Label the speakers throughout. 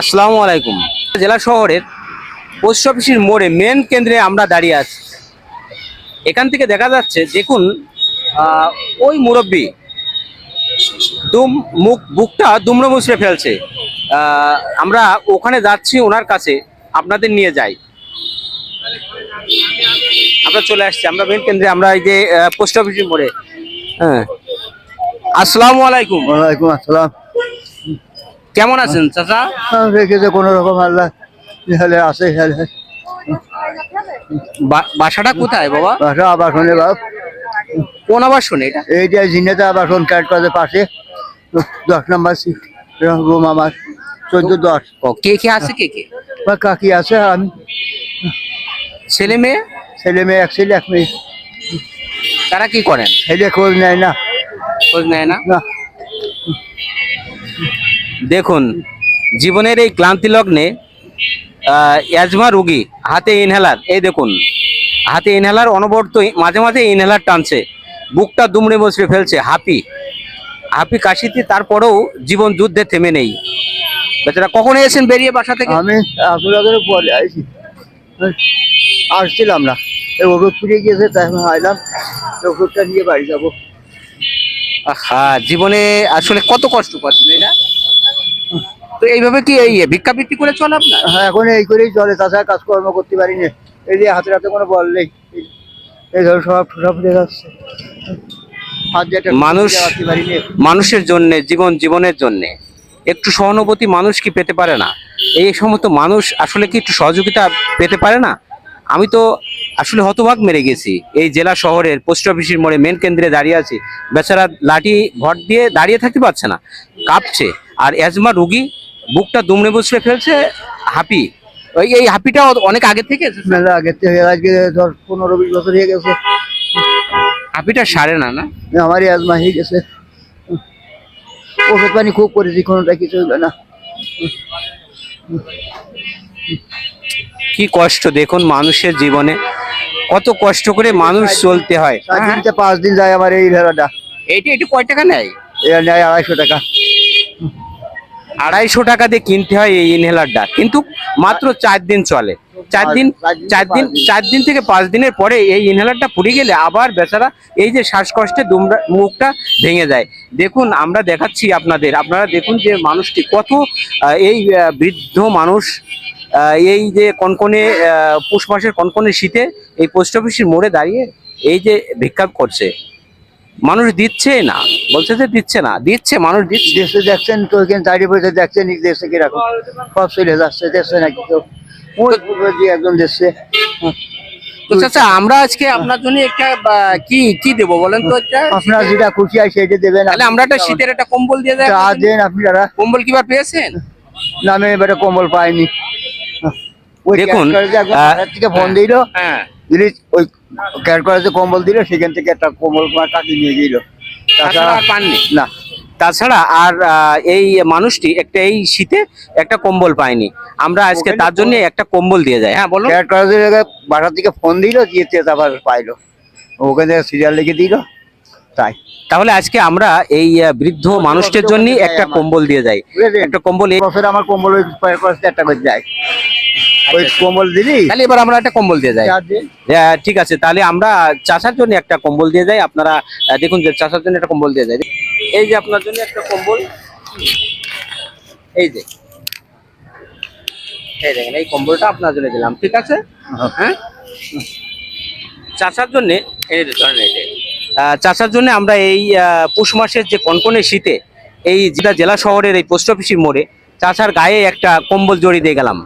Speaker 1: আসসালামু আলাইকুম। জেলা শহরের পোস্ট অফিসের মোড়ে মেন কেন্দ্রে আমরা দাঁড়িয়ে আছি। এখান থেকে দেখা যাচ্ছে, দেখুন ওই মুরব্বী দুম, মুখ, বুকটা দুমড়ো মুচড়ে ফেলছে। আমরা ওখানে যাচ্ছি, ওনার কাছে আপনাদের নিয়ে যাই। আমরা চলে আসছি, আমরা মেন কেন্দ্রে, আমরা এই যে পোস্ট অফিসের মোড়ে। হ্যাঁ। আসসালামু আলাইকুম।
Speaker 2: ওয়ালাইকুম আসসালাম।
Speaker 1: কেমন আছেন চাচা?
Speaker 2: হ্যাঁ, রেখেছে কোনো রকম আল্লাহ হেলে আছে হেলে
Speaker 1: বাসাটা কোথায় বাবা?
Speaker 2: বাসা আবাসনে বাপ।
Speaker 1: কোন আবার শুনে এটা?
Speaker 2: এই যে জিনেতা আবাসন ক্যাট পাশে। পাশে দশ নম্বর সিট রুম আমার চোদ্দ দশ।
Speaker 1: ও কে কে আছে কে কে?
Speaker 2: বা কাকি আছে আমি।
Speaker 1: ছেলে মেয়ে?
Speaker 2: ছেলে মেয়ে এক ছেলে এক মেয়ে।
Speaker 1: তারা কি করেন?
Speaker 2: ছেলে খোঁজ নেয় না।
Speaker 1: খোঁজ নেয় না?
Speaker 2: না।
Speaker 1: দেখুন জীবনের এই ক্লান্তি লগ্নে অ্যাজমা রুগী হাতে ইনহেলার এই দেখুন হাতে ইনহেলার অনবরত মাঝে মাঝে ইনহেলার টানছে বুকটা দুমড়ে মুচড়ে ফেলছে হাপি হাপি কাশিতে তারপরেও জীবন যুদ্ধে থেমে নেই। বেচারা কখন এসেছেন বেরিয়ে বাসা থেকে?
Speaker 2: আমি আপনাদের পরে আইছি। আসছিলাম না। এই ওষুধ ফুরিয়ে গিয়েছে তাই আমি আইলাম ওষুধটা নিয়ে বাড়ি যাব।
Speaker 1: হ্যাঁ জীবনে আসলে কত কষ্ট পাচ্ছেন এটা? এইভাবে কি এই ভিক্ষা ভিক্ষাবৃত্তি করে চলে আপনার?
Speaker 2: হ্যাঁ এখন এই করেই চলে তাছাড়া কাজকর্ম করতে পারি না। এই যে হাতে হাতে কোনো বল নেই। এই- ধরো সব সব যাচ্ছে।
Speaker 1: মানুষ- মানুষের জন্য জীবন জীবনের জন্য একটু সহানুভূতি মানুষ কি পেতে পারে না? এই সমস্ত মানুষ আসলে কি একটু সহযোগিতা পেতে পারে না? আমি তো আসলে হতভাগ মেরে গেছি। এই জেলা শহরের পোস্ট অফিসের মোড়ে মেন কেন্দ্রে দাঁড়িয়ে আছি। বেচারা লাঠি ভর দিয়ে দাঁড়িয়ে থাকতে পারছে না। কাঁপছে। আর অ্যাজমা রুগী বুকটা দুমড়ে মুচড়ে ফেলছে হাপি। ওই এই হাপিটা অনেক আগে থেকে।
Speaker 2: মেলা আগে থেকে আজকে ধর পনেরো বিশ বছর হয়ে গেছে।
Speaker 1: হাপিটা সারে না না?
Speaker 2: আমারই আজমা হয়ে গেছে। ওষুধ পানি খুব করেছি কোনোটা কিছু হইল না।
Speaker 1: কি কষ্ট দেখুন মানুষের জীবনে। কত কষ্ট করে মানুষ চলতে হয়।
Speaker 2: চার
Speaker 1: হ্যাঁ,
Speaker 2: পাঁচ দিন যায় আমার এই ভেড়াটা।
Speaker 1: এইটা একটু কয় টাকা নেয়?
Speaker 2: এটা নেয় আড়াইশো টাকা।
Speaker 1: আড়াইশো টাকা দিয়ে কিনতে হয় এই ইনহেলারটা কিন্তু মাত্র চার দিন চলে। চার দিন চার দিন চার দিন থেকে পাঁচ দিনের পরে এই ইনহেলারটা পুড়ে গেলে আবার বেচারা এই যে শ্বাসকষ্টে দুমরা মুখটা ভেঙে যায়। দেখুন, আমরা দেখাচ্ছি আপনাদের। আপনারা দেখুন যে মানুষটি কত এই বৃদ্ধ মানুষ এই যে কনকনে পুষ মাসের কনকনে শীতে এই পোস্ট অফিসের মোড়ে দাঁড়িয়ে এই যে ভিক্ষাপ করছে। মানুষ দিচ্ছে না। বলছে যে দিচ্ছে না দিচ্ছে মানুষ দিচ্ছে।
Speaker 2: দেশে দেখছেন তো ওইখানে দাঁড়িয়ে বসে দেখছেন দেশে কীরকম? সব চলে যাচ্ছে দেখছে নাকি যে একজন
Speaker 1: তো আমরা আজকে আপনার জন্য একটা কি কি দেবো বলেন তো একটা?
Speaker 2: আপনার যেটা খুশি হয় সেটা দেবেন।
Speaker 1: তাহলে আমরা একটা শীতের একটা কম্বল দিয়ে
Speaker 2: দেন আপনারা।
Speaker 1: কম্বল কিবার পেয়েছেন?
Speaker 2: এবারে কম্বল পাইনি।
Speaker 1: দেখুন,
Speaker 2: থেকে ফোন দিল
Speaker 1: হ্যাঁ।
Speaker 2: দিলি ওই ক্যাট কলেজে কম্বল দিল সেখান থেকে একটা কম্বল কাকি নিয়ে গেল।
Speaker 1: তাছাড়া পাননি?
Speaker 2: না।
Speaker 1: তাছাড়া আর এই মানুষটি একটা এই শীতে একটা কম্বল পায়নি। আমরা আজকে তার জন্য একটা কম্বল দিয়ে যাই। হ্যাঁ বলুন।
Speaker 2: ক্যাট কলেজে বাসা থেকে ফোন দিল দিয়ে আবার পাইলো। ওখানে সিরিয়াল লিখে দিল তাই।
Speaker 1: তাহলে আজকে আমরা এই বৃদ্ধ মানুষটির জন্য একটা কম্বল দিয়ে যাই। একটা কম্বল
Speaker 2: আমার কম্বল একটা করে যায় ওই কম্বল দিলি?
Speaker 1: তাহলে এবার আমরা একটা কম্বল দিয়ে যাই। হ্যাঁ, ঠিক আছে তাহলে আমরা চাষার জন্য একটা কম্বল দিয়ে যাই আপনারা দেখুন যে চাষার জন্য একটা কম্বল দিয়ে যাই। এই যে আপনার জন্য একটা কম্বল। এই যে। এই দেখেন এই কম্বলটা আপনার জন্য দিলাম ঠিক আছে? হ্যাঁ। চাষার জন্য এই চাষার জন্য আমরা এই পৌষ মাসের যে কনকনে শীতে এই যেটা জেলা শহরের এই পোস্ট অফিসের মোড়ে চাষার গায়ে একটা কম্বল জড়িয়ে দিয়ে গেলাম।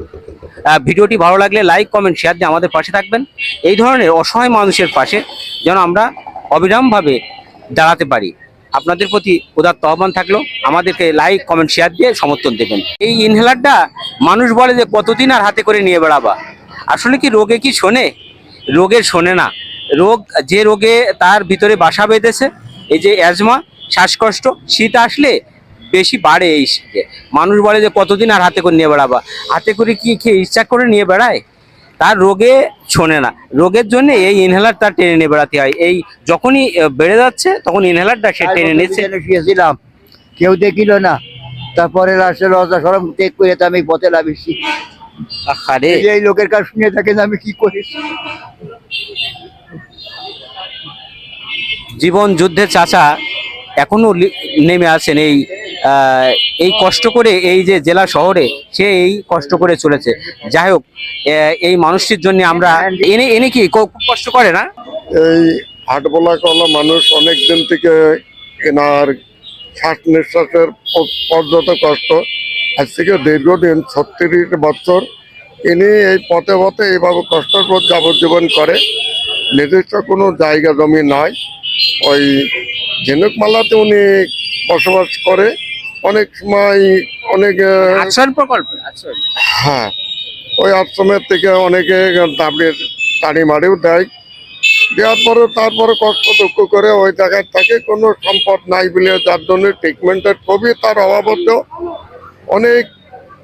Speaker 1: ভিডিওটি ভালো লাগলে লাইক কমেন্ট শেয়ার দিয়ে আমাদের পাশে থাকবেন। এই ধরনের অসহায় মানুষের পাশে যেন আমরা অবিরামভাবে দাঁড়াতে পারি। আপনাদের প্রতি উদাত্ত আহ্বান থাকল, আমাদেরকে লাইক কমেন্ট শেয়ার দিয়ে সমর্থন দেবেন। এই ইনহেলারটা মানুষ বলে যে, কতদিন আর হাতে করে নিয়ে বেড়াবা? আসলে কি রোগে কি শোনে? রোগে শোনে না। রোগ, যে রোগে তার ভিতরে বাসা বেঁধেছে, এই যে অ্যাজমা শ্বাসকষ্ট, শীত আসলে বেশি বাড়ে এই শীতে মানুষ বলে যে কতদিন আর হাতে করে নিয়ে বেড়াবা? হাতে করে কি খেয়ে ইচ্ছা করে নিয়ে বেড়ায়? তার রোগে শোনে না। রোগের জন্য এই ইনহেলার তার টেনে নিয়ে বেড়াতে হয়। এই যখনই বেড়ে যাচ্ছে তখন ইনহেলারটা সে টেনে নিচ্ছে।
Speaker 2: শুয়েছিলাম। কেউ দেখিল না। তারপরে লাস্টে লজা সরম টেক করে তো আমি পথে লাভিছি
Speaker 1: আহারে।
Speaker 2: এই লোকের কাছে শুনে থাকেন আমি কি করেছি
Speaker 1: জীবন যুদ্ধের চাচা এখনও নেমে আছেন এই এই কষ্ট করে এই যে জেলা শহরে সে এই কষ্ট করে চলেছে। যাই হোক এই মানুষটির জন্য আমরা এনে এনে কি কষ্ট করে না?
Speaker 3: এই হাটবোলা কলা মানুষ অনেক দিন থেকে এনার শ্বাস নিঃশ্বাসের প- পর্যন্ত কষ্ট। আজ থেকে দীর্ঘদিন, ছত্রিশ বছর ইনি এই পথে পথে এইভাবে কষ্টের পর যাবজ্জীবন করে। নিজস্ব কোনো জায়গা জমি নয় ওই ঝিনুকমালাতে উনি বসবাস করে। অনেক সময় অনেক আহ,
Speaker 1: আশ্রয় প্রকল্প
Speaker 3: হ্যাঁ ওই আশ্রমের থেকে অনেকে দাবির তাড়ি মারিও দেয়। দেওয়ার পরে তারপরে কষ্ট দুঃখ করে ওই জায়গায় থাকে কোনো সম্পদ নাই বলে যার জন্য ট্রিটমেন্টের খুবই তার অভাবত অনেক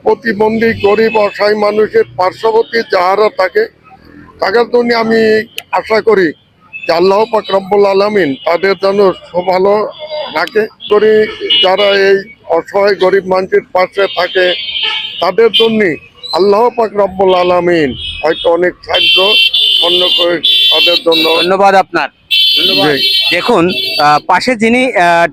Speaker 3: প্রতিবন্ধী গরিব অসহায় মানুষের পার্শ্ববর্তী যাহারা থাকে তাদের জন্য আমি আশা করি যে আল্লাহ পাক রব্বুল আলমিন তাদের জন্য ভালো রাখে। করি যারা এই অসহায় গরিব মানুষের পাশে থাকে তাদের জন্য আল্লাহ পাক রব্বুল আলমিন হয়তো অনেক সাহায্য অন্য করে তাদের জন্য
Speaker 1: ধন্যবাদ আপনার। দেখুন পাশে যিনি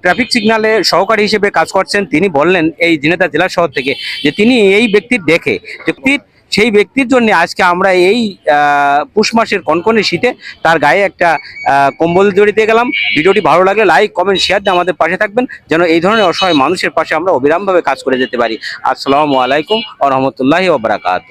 Speaker 1: ট্রাফিক সিগনালে সহকারী হিসেবে কাজ করছেন তিনি বললেন এই জিনেতা জেলা শহর থেকে যে তিনি এই ব্যক্তির দেখে ব্যক্তির সেই ব্যক্তির জন্য আজকে আমরা এই পুষ মাসের কনকনে শীতে তার গায়ে একটা কম্বল জড়িতে গেলাম। ভিডিওটি ভালো লাগলে লাইক, কমেন্ট শেয়ার দিয়ে আমাদের পাশে থাকবেন, যেন এই ধরনের অসহায় মানুষের পাশে আমরা অবিরামভাবে কাজ করে যেতে পারি। আসসালামু আলাইকুম ও রহমতুল্লাহি ওবরাকাত